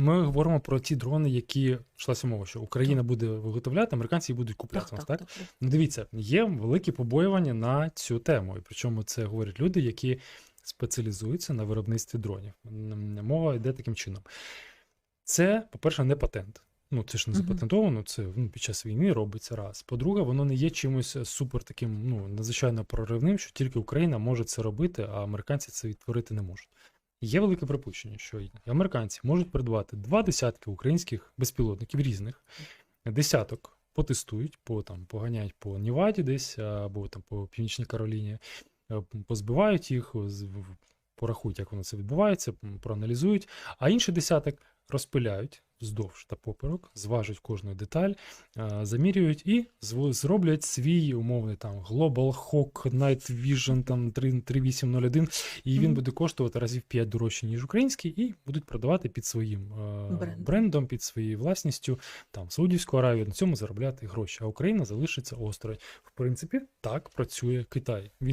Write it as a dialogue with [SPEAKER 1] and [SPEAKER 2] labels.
[SPEAKER 1] ми говоримо про ті дрони, які йшлася мова, що Україна буде виготовляти, американці їх будуть купляти.
[SPEAKER 2] Так, так,
[SPEAKER 1] так?
[SPEAKER 2] так, так.
[SPEAKER 1] Ну, дивіться, є великі побоювання на цю тему. І причому це говорять люди, які спеціалізуються на виробництві дронів. Мова йде таким чином. Це, по-перше, не патент. Ну, це ж не запатентовано, це ну, під час війни робиться раз. По-друге, воно не є чимось супер таким, ну, надзвичайно проривним, що тільки Україна може це робити, а американці це відтворити не можуть. Є велике припущення, що американці можуть придбати два десятки українських безпілотників різних, десяток потестують, по, там, поганяють по Ніваді десь або там по Північній Кароліні, е, позбивають їх, порахують, як воно це відбувається, проаналізують, а інший десяток розпиляють вздовж та поперек, зважать кожну деталь, замірюють і зроблять свій умовний там Global Hawk Night Vision там 3801, і він буде коштувати разів 5 дорожче, ніж український, і будуть продавати під своїм
[SPEAKER 2] Брендом.
[SPEAKER 1] брендом, під своєю власністю, там Саудівську Аравію, на цьому заробляти гроші. А Україна залишиться осторонь. В принципі, так працює Китай. Він